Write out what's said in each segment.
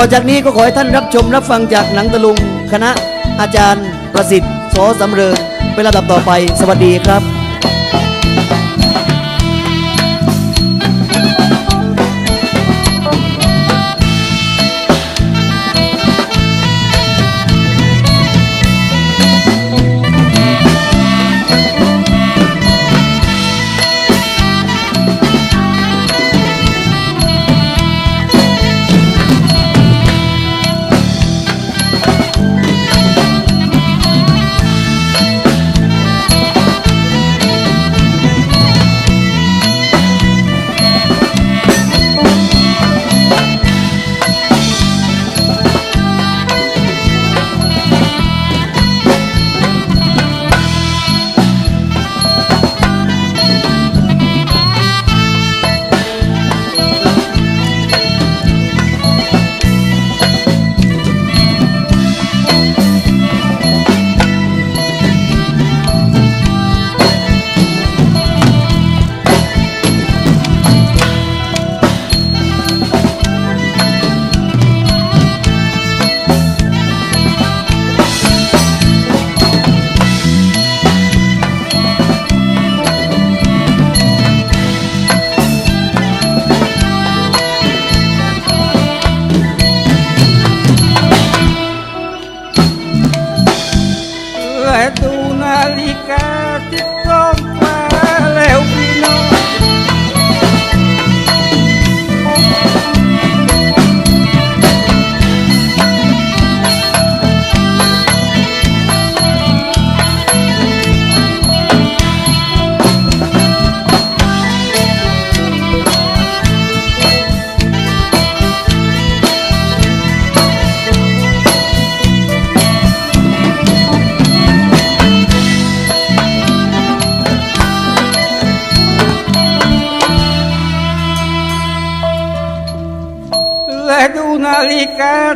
ต่อจากนี้ก็ขอให้ท่านรับชมรับฟังจากหนังตะลุง คณะอาจารย์ประสิทธิ์โสสำเริงเป็นลำดับต่อไป สวัสดีครับ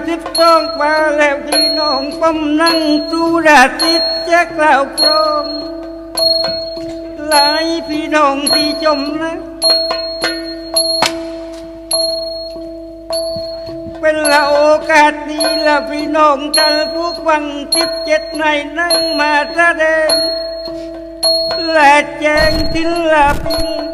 กาที่ท้องฟ้าแล้วพี่น้องผมนั่งสุราติดแจกล่าวกรองหลายพี่น้องที่ชมนะเป็นละโอกาสดีละพี่น้องกันผู้ฟังทิพเจ็ดในนั่งมาแสดงและแจ้งทิลปิน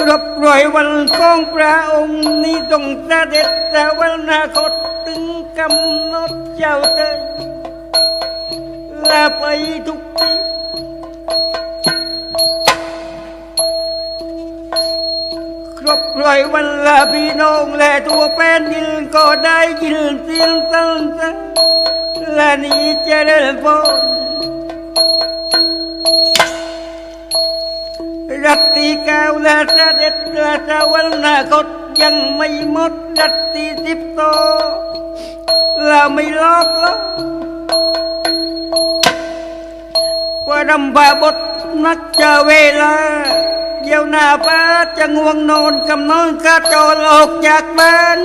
ครบร้อยวันของพระองค์นี้ต้องเสด็จแต่วันนาคตถึงกำหนดเจ้าเตยลาไปทุกทีครบร้อยวันละพี่น้องและตัวแป้นดินก็ได้ยินเสียงตั้งและนี้จะเดินพน ตีเก้าและเสด็จและสวรรคตยังไม่หมดดัตติสิบโตเราไม่ลอกแล้วว่ารำบาบทนักจะเวลาเดี๋ยวหน้าป้าจะง่วงนอนกำนอนกระโจนออกจากบ้าน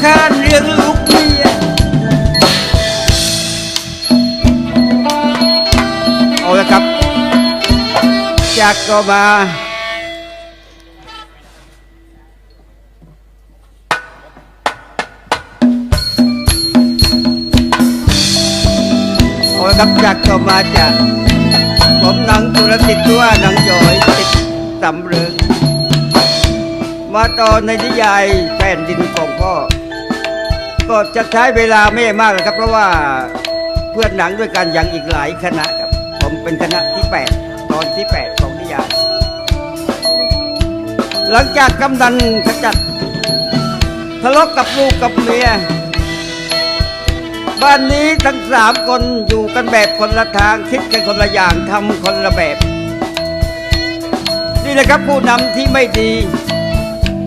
องรำคาญเรื่องลูกเมียเอาละครับ จากก็มาเอาละครับจากก็มาจากผมหนังตุรติดตัวหนังจอยติดสำเริงมาต่อในนิยายแผ่นดินของพ่อ ก็จะใช้เวลาไม่มากครับ เพราะว่าเพื่อนหนังด้วยกันอย่างอีกหลายคณะครับ ผมเป็นคณะที่ 8 ตอนที่ 8 ของนิยายหลังจากกำนันขจัดทะเลาะกับลูกกับเมียบ้านนี้ทั้งสามคนอยู่กันแบบคนละทางคิดกันคนละอย่างทำคนละแบบ นี่แหละครับผู้นำที่ไม่ดี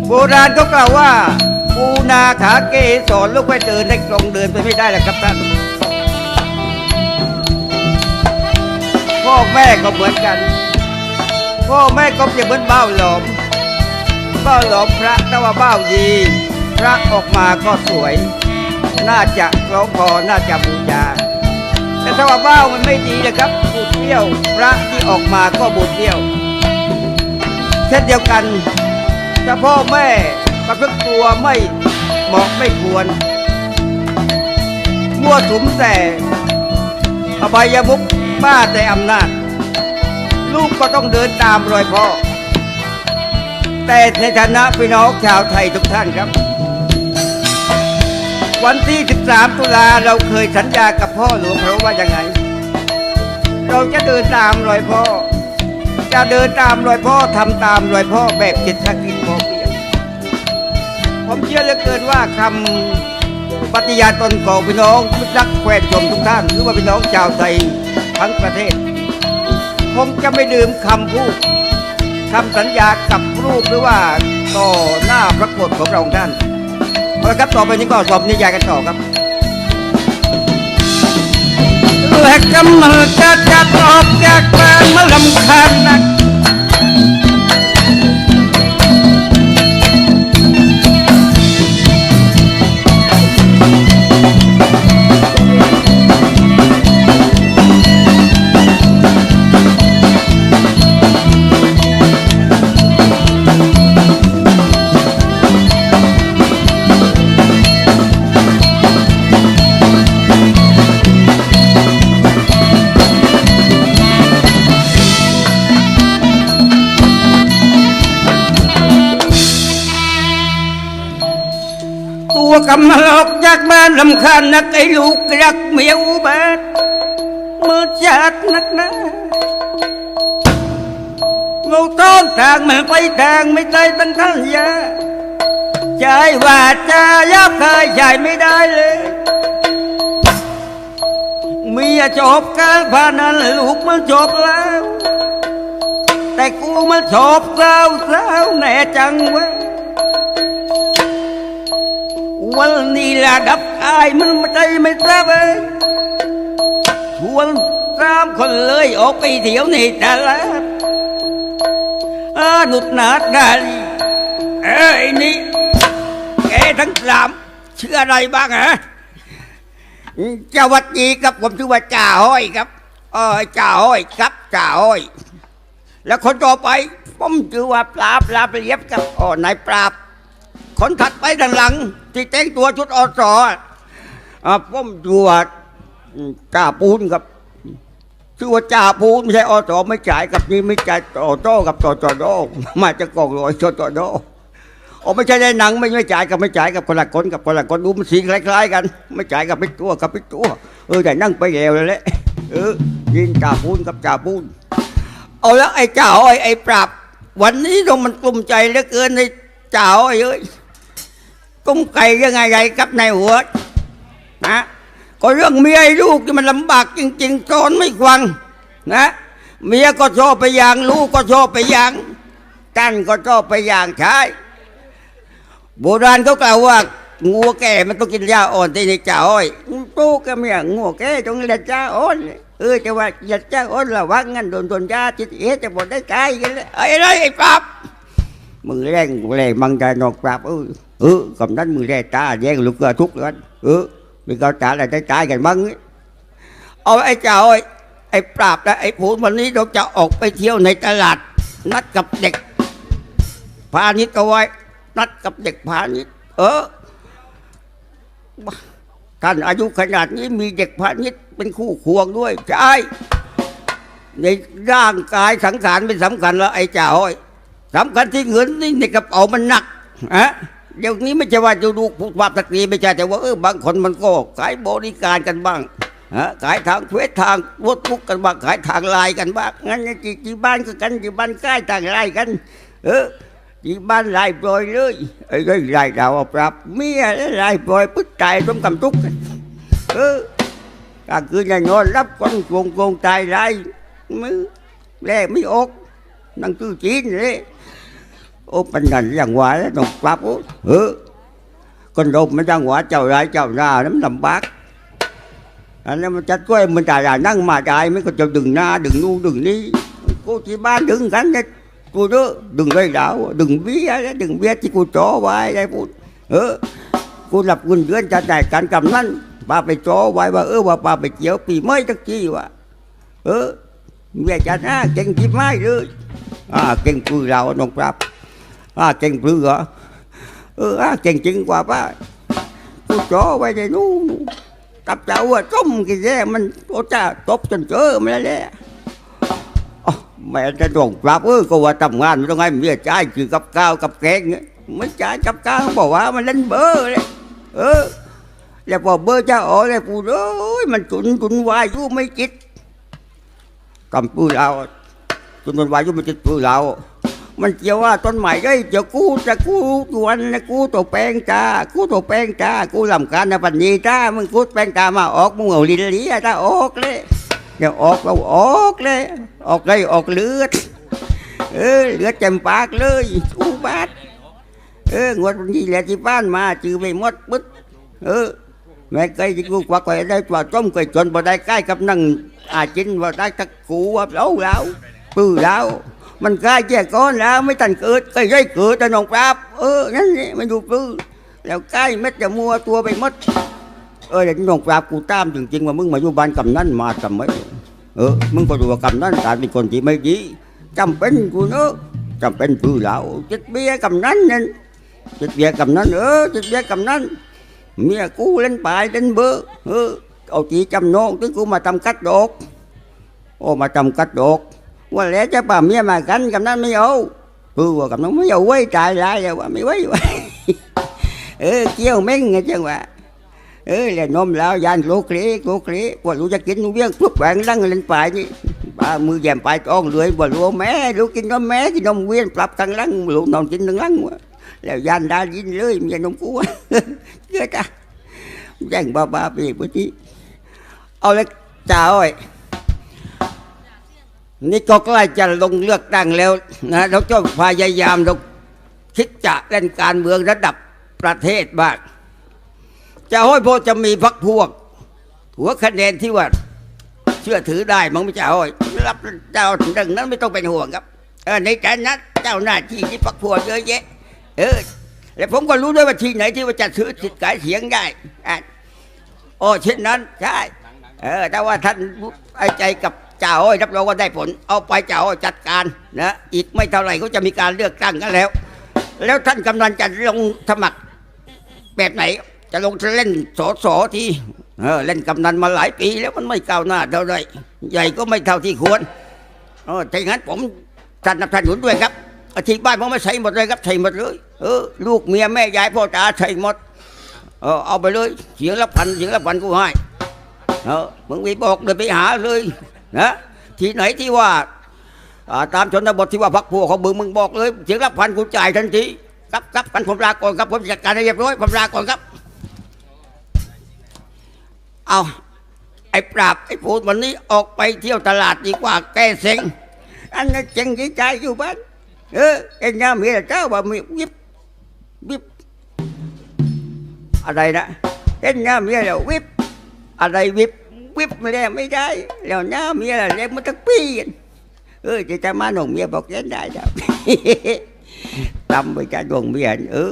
โบราณเขากล่าวว่า ปูนาขาเกสอนลูกไปเดินให้ตรงเดินไปไม่ได้แหละครับท่านพ่อแม่ก็เหมือนกัน พ่อแม่ก็เปรียบเหมือนเบ้าหลอม เบ้าหลอมพระแต่ว่าเบ้าดี พระออกมาก็สวย น่าจะคล้องคอน่าจะบูชาแต่ถ้าว่าว่ามันไม่ดีนะครับบูดเบี้ยว พระที่ออกมาก็บูดเบี้ยว เช่นเดียวกันถ้าพ่อแม่ ประพฤติตัวไม่เหมาะไม่ควร มั่วสุมแต่อบายมุกบ้าแต่อำนาจ ลูกก็ต้องเดินตามรอยพ่อ แต่ในฐานะพี่น้องชาวไทยทุกท่านครับ วันที่ 13 ตุลาเราเคยสัญญากับพ่อหลวงพระว่ายังไง เราจะเดินตามรอยพ่อ จะเดินตามรอยพ่อทำตามรอยพ่อแบบจิตสกิจพอ ผมเชื่อเหลือเกินว่าคำปฏิญาณตนของพี่น้องมิตรักแฟนชมทุกท่าน หรือว่าพี่น้องชาวไทยทั้งประเทศคงจะไม่ลืมคำพูดคำสัญญากับรูปหรือว่าต่อหน้าพระโกรธของเราท่านเอาละครับต่อไปนี้ก็สอบนิยายกันต่อครับและกำลังจะจัดออกจากบ้านมาลำคาญนัก ตัวกำลังอกจากบ้านลำคาญนักไอ้ลูกรักเมียอุบาทมือจัดนักนะเราต้องทางมันไปทางไม่ได้ตั้งทันยาใจว่าจะยับเคยใจไม่ได้เลยเมียจบการพานันลูกมันจบแล้ว แต่กูมันจบสาวสาวแน่จังว้ วันนี้ละดับอายมันไม่ใจไม่ทราบเองชวนสามคนเลยออกไปเที่ยวในตลาดอาหนุดหนาดดาลีเอ้ยนี่แกทั้งสามชื่ออะไรบ้างฮะเจ้าวัดดีครับผมชื่อว่าจ่าห้อยครับเออจ่าห้อยครับจ่าห้อย แล้วคนต่อไปผมชื่อว่าปราบปราบเรียบครับอ๋อนายปราบ คนถัดไปด้านหลัง ที่แต่งตัวชุดอสอะผมชื่ว่าจ่าปูนครับชื่อว่าจ่าปูนไม่ใช่อสไม่จ่ายกับนี่ไม่จ่ายต่อโต้กับต่อต่อโดมาจากกองลอยต่อต่อโดโอ้ไม่ใช่ในหนังไม่ไม่จ่ายกับไม่จ่ายกับคนละคนกับคนละคนดูมันสีคล้ายๆกัน ไม่จ่ายกับไม่ตัวกับไม่ตัว เออแต่นั่งไปแล้วเลยแหละเออยินจ่าปูนกับจ่าปูนเอาแล้วไอ้จ่าอ้อยไอ้ปราบ วันนี้เรามันกลุ้มใจเหลือเกินใน จ่าเอ้ยกุ้งไก่ยังไงไงกับในหัวนะก็เรื่องเมียลูกที่มันลำบากจริงๆจอนไม่ฟังนะเมียก็ชอบไปอย่างลูกก็ชอบไปอย่างกันก็ชอบไปอย่างใช้โบราณเขากล่าวว่างัวแก่มันต้องกินหญ้าอ่อนที่ในจ่าอ้อยตู้ก็เมียงัวแก่ต้องเลี้ยจ้าอ่อนเออจะว่าเลี้ยจ้าอ่อนระวังงั้นโดนโดนยาจิตเอจะบอกได้ใจกันเลยไอ้ไรไอ้ปั๊บ มึงแรงแรงมังใจนอกปราบเออเออกำนั้นมึงแรงตาแย่งลูกเกือทุกข์กันเออมีเขาจ่าอะไรได้จ่ายกันมั้งเอาไอ้เจ้าไอ้ปราบและไอ้ผูนวันนี้เราจะออกไปเที่ยวในตลาด นัดกับเด็ก พาณิชย์เอาไว้ นัดกับเด็กพาณิชย์เออท่านอายุขนาดนี้มีเด็กพาณิชย์เป็นคู่ควงด้วยใช่ในร่างกายสังขารเป็นสำคัญแล้วไอ้เจ้าไอ้ สำคัญที่เงินนี่ในกระเป๋ามันหนักอะเดี๋ยวนี้ไม่ใช่ว่าจะดูผู้ว่าตะกรีไม่ใช่แต่ว่าเออบางคนมันก็ขายบริการกันบ้างฮะขายทางเฟซทางวอทบุ๊กกันบ้างขายทางไลน์กันบ้างงั้นจีจีบ้านก็กันจีบ้านใกล้ต่างไลน์กัน เออจีบ้านไลน์ปล่อยเลยไอ้ไอ้ไลน์ดาวปรับเมียไลน์ปล่อยปึ๊ดตายต้มกำตุกกันเออกลางคืนจะนอนรับคนโกงโกงตายไลน์มือแลไม่ออกนั่งตู้จีนเลอ้ปัญญาอย่างหวายดอกปรับโอ้เออคนเราไม่จังไรเจ้าหน้าน้ำลำบากอันนั้นมันจัดก้อย มันจ่ายนั่งมาจ่ายไม่ก็จะดึงหน้าดึงนู่นดึงนี่กูที่บ้านดึงกันเนี่ยกูเด้อดึงไรดาวดึงเบี้ยดึงเบี้ยที่กูจ่อไว้ได้พูดเออกูหลับกุนเดือนจะจ่ายการกำนั้นป้าไปโจไว้ว่าเออว่าป้าไปเจียวปีไม่ตักจีวะเออเมียจัดนะเก่งที่ไม่เลยอ่าเก่งปือเราน้องปรับ อาเก่งปือเหรอเอออาเก่งจริงกว่าป้ากูโจไว้ในนู้นกับเจ้าว่าต้มกี่แย่มันโอ้จ้าตบจนเจอมันแล้วและอ๋อแม่จะน้องปรับเออก็ว่าทำงานไม่ต้องให้เมียจ่ายคือกับข้าวกับแกงเนี่ยไม่จ่ายกับข้าวบอกว่ามันเล่นเบอร์เลยเออแล้วพอเบอร์จะออกเลยปูเอ้ยมันจุนจุนวายยู่ไม่จิตกำปืนเราจุนจุนวายยู่ไม่จิตปืนเรา มันเจียวว่าต้นใหม่ได้เจียวกู้จะกู้ตวนนะกู้ตัวแป้งจ้ากู้ตัวแป้งจ้ากู้ลำการนะปัญญีจ้ามึงกู้แป้งจ้ามาออกมึงเอาลิ้นลี้จ้าออกเลยเดี๋ยวออกเราออกเลย ออกเลยออกเลือด เออเลือดเต็มปากเลยกู้บาดเอองวดวันนี้แหละที่บ้านมาจือไปหมดปึ๊ดเออแม่เคยที่กูกว่าเคยได้ปลาต้มเคยจนบ่ได้ใกล้กับนั่งอาจินบ่ได้ตะกูว่าเล้าแล้วปื้อแล้ว มันใกล้แก่ก้อนแล้วไม่ทันเกิดเคยได้เกิดแต่น้องปราบเออนั่นนี่มันอยู่ปื้อแล้วใกล้เม็ดจะมัวตัวไปหมดเออเดี๋ยวน้องปราบกูตามจริงๆว่ามึงมาอยู่บ้านกำนันมาทำไมเออมึงก็ดูว่ากำนันการเป็นคนที่ไม่ดีจำเป็นกูเนอะจำเป็นปื้อแล้วจิตเบี้ยกำนันนั่นจิตเบี้ย cầm năn ơ จิตเบี้ย cầm năn mía cú lên bài lên bơ ơ ô chị chăm nôn tức cô mà tầm cách đột ô mà tầm cách đột qua lẽ chắc bà ว่าแล้วจะป่าเมียมากันกับนั้นไม่เอาปูว่ากับนั้นไม่เอาไว้ใจรายว่าไม่ไว้เออเกี่ยวเม่งไงจังวะเออแล้วนมแล้วยานโลกเลีกโลกเลีกว่ารู้จะกินเวียงปุ๊บแหวงดังเล่นไปนี่ป้ามือแยมไปต้องเลยบ่รู้แม่รู้กินก็แม่กินนมเวียนปรับกันลังลูกนอนกินทั้งลังวะแล้วยานได้ยินเลยเมียนมกูเยอะจ้ะแจ้งบ้าๆไปเมื่อกี้เอาเลยจ้าอ้อย นี่ก็ใกล้จะลงเลือกตั้งแล้วนะเราจะพยายามเราคิดจะเล่นการเมืองระดับประเทศบ้างจะห้อยโพจะมีพักพวก หัวคะแนนที่ว่าเชื่อถือได้มั้งไม่จ้าห้อยรับเจ้าดังนั้นไม่ต้องเป็นห่วงครับเออในฐานะเจ้าหน้าที่ที่พักพวกเยอะแยะ เออแล้วผมก็รู้ด้วยว่าที่ไหนที่ว่าจะถือสิทธิ์ขายเสียงได้อะโอ้เช่นนั้นใช่เออแต่ว่าท่านไอ้ใจกับ จ้าอ้อยรับรองว่าได้ผล เอาไปจ้าอ้อยจัดการนะอีกไม่เท่าไหร่ก็จะมีการเลือกตั้งกันแล้ว แล้วท่านกำนันจะลงสมัครแบบไหน จะลงเล่นสอสอที่เออเล่นกำนันมาหลายปีแล้วมันไม่ก้าวหน้าเท่าไรใหญ่ก็ไม่เท่าที่ควรเออถ้าอย่างนั้นผมสนับสนุนด้วยครับอาทิตย์บ้านผมไม่ใส่หมดเลยครับใส่หมดเลยเออลูกเมียแม่ยายพ่อตาใส่หมดเออเอาไปเลยเสียงละพันเสียงละพันกูให้เออมึงไปบอกเลยไปหาเลย นะที่ไหนที่ว่าตามชนบทที่ว่าพักพวกของมึงมึงบอกเลยเสียงละพันกูจ่ายทันทีครับครับกันผมลาก่อนครับผมจัดการให้เรียบร้อยผมลาก่อนครับ เอาไอ้ปราบไอ้พูดวันนี้ออกไปเที่ยวตลาดดีกว่าแก้เซ็งอันนั้นเจ๋งใจอยู่บ้านเออเอ็นยามีแต่เจ้าว่ามีวิบวิบอะไรนะเอ็นยามีแต่วิบอะไรวิบ วิบไม่ได้ไม่ได้ แล้วหน้าเมียเล็กมันตะปีนเออจะจะมาหนุ่มเมียบอกเล่นได้ครับจำไปจ้าดวงเมียเออ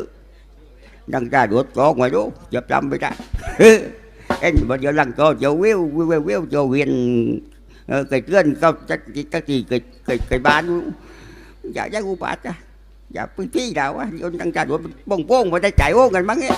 นังจ้าดวดก็มาดูจะจำไปจ้าเอ็นมันจะลังก็จะวิววิววิวจะเวียนเออเกลื่อนก็จะจะตีไก่ไก่ไกบ้านอย่าอย่ากูปาดจ้ะอย่าพี่ดาวะโยนนังจ้าดวดบงโป้งมาได้จ่ายโอ้กันมั้งเนี่ย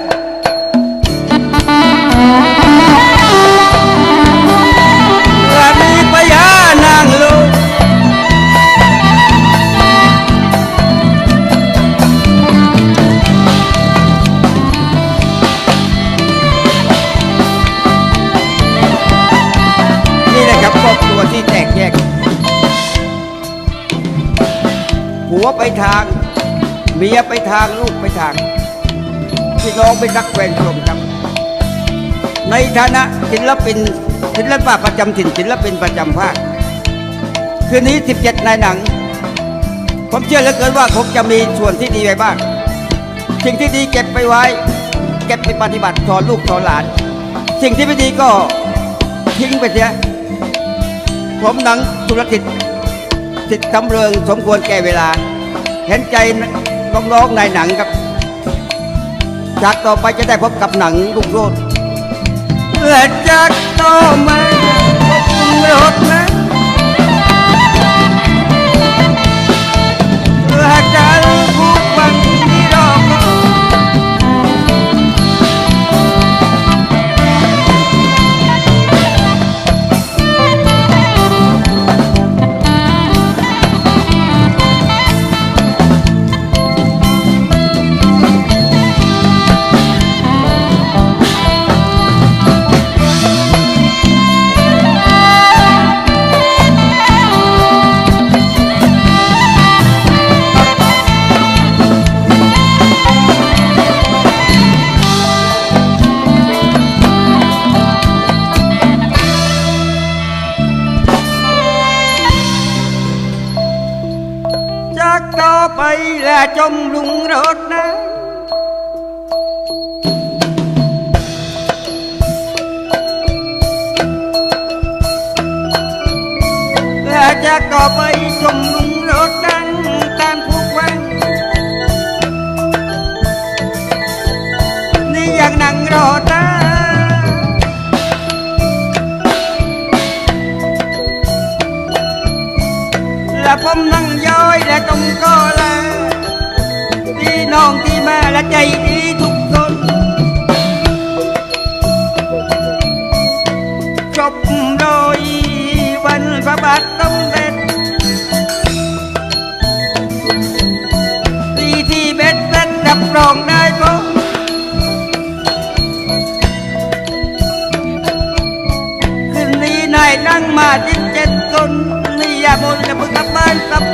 ผัวไปทาง เมียไปทางลูกไปทางพี่น้องไปรักแฟนชมครับ ในฐานะศิลปินศิลปะประจำถิ่นศิลปินประจำภาค คืนนี้ 17ในหนัง ผมเชื่อเหลือเกินว่าคงจะมีส่วนที่ดีไปบ้างสิ่งที่ดีเก็บไปไว้ เก็บไปปฏิบัติสอนลูกสอนหลาน สิ่งที่ไม่ดีก็ทิ้งไปเสียผมหนังธุรกิจ ติดตำเริงสมควรแก่เวลา เห็นใจน้องๆในหนังครับจากต่อไปจะได้พบกับหนังลุงโรดและจากต่อมาพบลุงโรดนะาดินเจ็ดคนนี่ยาบนจะมึงกลับบ้านกลับ